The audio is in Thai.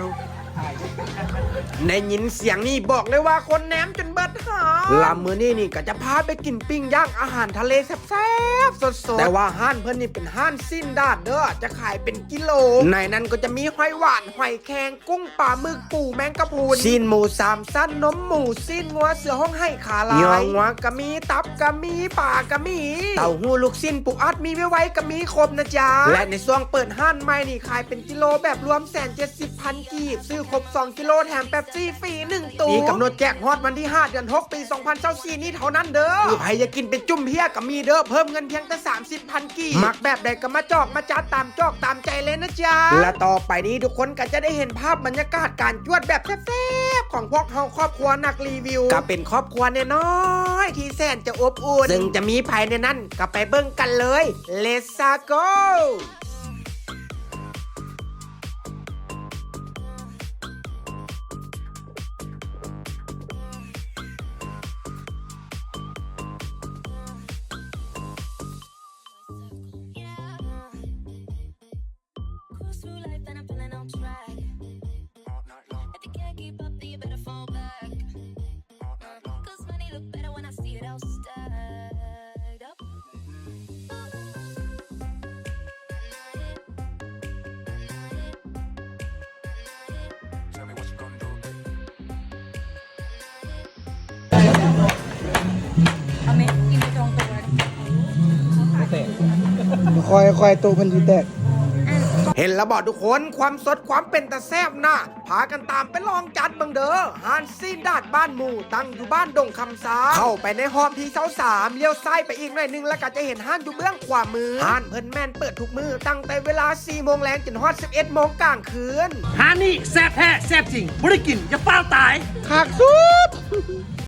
ทุกในยินเสียงนี่บอกเลยว่าคนแหนมจนเบิดหาลามือนี่นี่ก็จะพาไปกินปิ้งย่างอาหารทะเลแซ่บๆสดๆ แต่ว่าห้านเพิ่นนี่เป็นห้านสิ้นดาดเด้อ จะขายเป็นกิโล ในนั้นก็จะมีหอยหวาน หอยแครงกุ้งปลาหมึกปูแมงกะพรุนซีนหมูสามสั้นนมหมูซีนงัวเสือห้องให้ขาลายยองัวก็มีตับก็มีปลาก็มี เต้าหู้ลูกสิ้นปูอัดมีไว้ไว้ก็มีครบนะจ๊ะ และในช่วงเปิดห้านใหม่นี่ขายเป็นกิโลแบบรวมแสนเจ็ดสิบพันกีบ ซื้อครบ 2 กิโลแถมแป๊บซี่ฟรี1ตัวมีกำหนดแจกฮอดวันที่ 5 เดือน 6 ปี 2024นี้เท่านั้นเด้อคือใครอยากกินเป็นจุ่มเพียก็มีเด้อเพิ่มเงินเพียงแต่ 30พันกีบมักแบบใดก็มาจอกมาจัดตามจอกตามใจเลยนะจ๊ะ และต่อไปนี้ทุกคนก็จะได้เห็นภาพบรรยากาศการจวดแบบแซ่บๆของพวกเฮาครอบครัวนักรีวิวก็เป็นครอบครัวน้อยๆที่แสนจะอบอุ่นซึ่งจะมีภายในนั้นก็ไปเบิ่งกันเลย Let's go through life and I'm feeling on track. If you can't keep up, then you better fall back. Cause money look better when I see it all stacked up. Tell me what you gonna do. เอาไหมกินไปจองตัวเลยคอยคอยตัวเพันธีแตกเห็นแล้วบอกทุกคนความสดความเป็นตะแซบนะพากันตามไปลองจัดเบังเด้อฮานซีนดาดบ้านหมู่ตั้งอยู่บ้านดงคำสาเข้าไปในห้องที่เสาสามเลี้ยวซ้ายไปอีกหน่อยหนึงแล้วก็จะเห็นห้านอยู่เบื้องขวามือห้านเพิ่นแม่นเปิดทุกมือตั้งแต่เวลา4โมงแรงจนฮอด11โมงกลางคืนฮานี่แซ่บแท้แซ่บจริงบริกินอย่าเป้าตายขากสุด